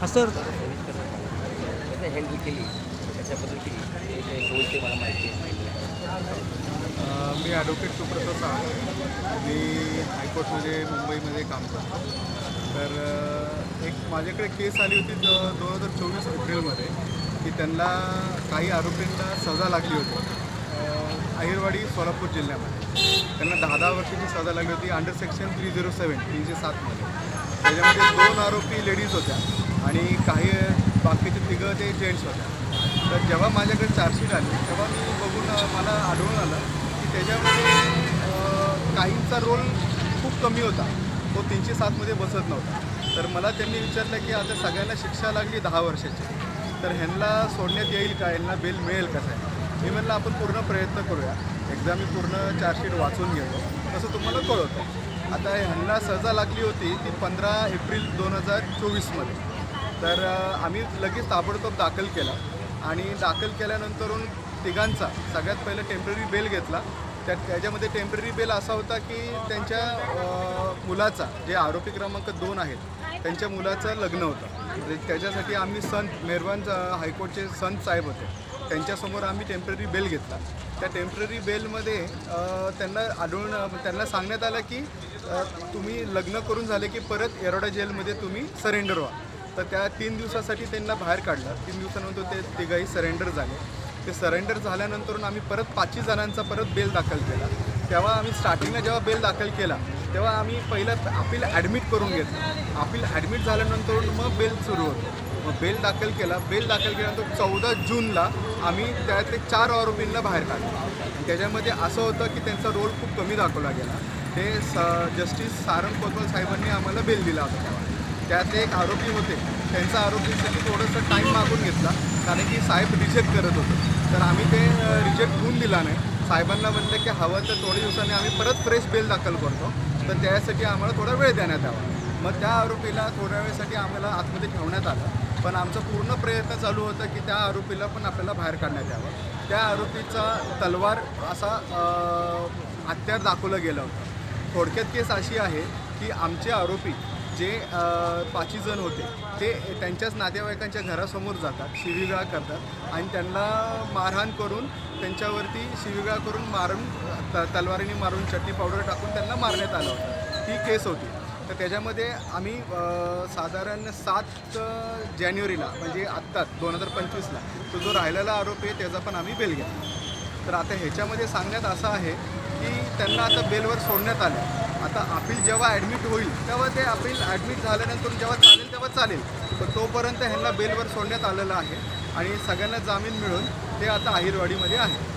हा सर. कसं हँडल केली. कशाबद्दल केली. मला माहिती मी ॲडव्होकेट सुप्रसाद सावंत. मी हायकोर्टमध्ये मुंबईमध्ये काम करतो. तर एक माझ्याकडे केस आली होती द- दोन हजार चोवीस एप्रिलमध्ये की त्यांना काही आरोपींना सजा लागली होती. अहिरवाडी सोलापूर जिल्ह्यामध्ये. त्यांना दहा दहा वर्षाची सजा लागली होती under section three zero seven तीनशे सातमध्ये त्याच्यामध्ये दोन आरोपी लेडीज होत्या आणि काही बाकीचे तिघं ते जेंट्स होत्या. तर जेव्हा माझ्याकडे चार्जशीट आली तेव्हा मी बघून मला आढळून आलं की त्याच्यामध्ये काहींचा रोल खूप कमी होता. तो तीनशे सातमध्ये बसत नव्हता. तर मला त्यांनी विचारलं की आता सगळ्यांना शिक्षा लागली दहा वर्षाची. तर ह्यांना सोडण्यात येईल का? यांना बेल मिळेल कसं आहे मी म्हणलं आपण पूर्ण प्रयत्न करूया. एकदा मी पूर्ण चार्जशीट वाचून घेतो. तसं तुम्हाला कळवतो. आता ह्यांना सजा लागली होती ती पंधरा एप्रिल दोन हजार चोवीसमध्ये. तर आम्ही लगेच ताबडतोब दाखल केला. आणि दाखल केल्यानंतरून तिघांचा सगळ्यात पहिलं टेंपररी बेल घेतला. त्या त्याच्यामध्ये टेंपररी बेल असा होता की त्यांच्या मुलाचा जे आरोपी क्रमांक दोन आहेत त्यांच्या मुलाचं लग्न होतं. म्हणजे त्याच्यासाठी आम्ही संत मेहरबान हायकोर्टचे संत साहेब होते. त्यांच्यासमोर आम्ही टेंपररी बेल घेतला. त्या टेंपररी बेलमध्ये त्यांना आढळून त्यांना सांगण्यात आलं की तुम्ही लग्न करून झाले की परत येरोडा जेलमध्ये तुम्ही सरेंडर व्हा. तर त्या तीन दिवसासाठी त्यांना बाहेर काढलं. तीन दिवसानंतर ते तिघाही सरेंडर झाले. ते सरेंडर झाल्यानंतर आम्ही परत पाचही जणांचा परत बेल दाखल केला. तेव्हा आम्ही स्टार्टिंगला जेव्हा बेल दाखल केला तेव्हा आम्ही पहिलं अपील ॲडमिट करून घेतलं. अपील ॲडमिट झाल्यानंतर मग बेल सुरू होतो. मग बेल दाखल केला. बेल दाखल केल्यानंतर चौदा जूनला आम्ही त्यातले चार आरोपींना बाहेर काढलं. त्याच्यामध्ये असं होतं की त्यांचा रोल खूप कमी दाखवला गेला. ते स जस्टिस सारंग कोतवाल साहेबांनी आम्हाला बेल दिला होता. तेव्हा त्यातले एक आरोपी होते. त्यांचा आरोपीसाठी थोडंसं टाईम मागून घेतला. कारण की साहेब रिजेक्ट करत होते. तर आम्ही ते रिजेक्ट होऊन दिला नाही. साहेबांना म्हटलं की हवं तर थोड्या दिवसांनी आम्ही परत फ्रेश बेल दाखल करतो. तर त्यासाठी आम्हाला थोडा वेळ देण्यात यावा. मग त्या आरोपीला थोड्या वेळेसाठी आम्हाला आतमध्ये ठेवण्यात आलं. पण आमचा पूर्ण प्रयत्न चालू होता की त्या आरोपीला पण आपल्याला बाहेर काढण्यात यावं. त्या आरोपीचा तलवार असा हत्यार दाखवलं गेलं होतं. थोडक्यात केस अशी आहे की आमचे आरोपी जे पाचही जण होते ते त्यांच्याच नातेवाईकांच्या घरासमोर जातात शिवीगाळ करतात आणि त्यांना मारहाण करून त्यांच्यावरती शिवीगाळ करून मारून त तलवारीने मारून चटणी पावडर टाकून त्यांना मारण्यात आलं होतं. ही केस होती. तर त्याच्यामध्ये आम्ही साधारण सात जानेवारीला म्हणजे आत्ताच दोन हजार पंचवीसला तो जो राहिलेला आरोप आहे त्याचा पण आम्ही बेल घेतला. तर आता ह्याच्यामध्ये सांगण्यात असं आहे की त्यांना आता बेलवर सोडण्यात आलं. आता अपील जेव्हा ॲडमिट होईल तेव्हा ते अपील ॲडमिट झाल्यानंतर जेव्हा चालेल तेव्हा चालेल. पण तोपर्यंत ह्यांना बेलवर सोडण्यात आलेलं आहे. आणि सगळ्यांना जामीन मिळून ते आता अहिरवाडीमध्ये आहे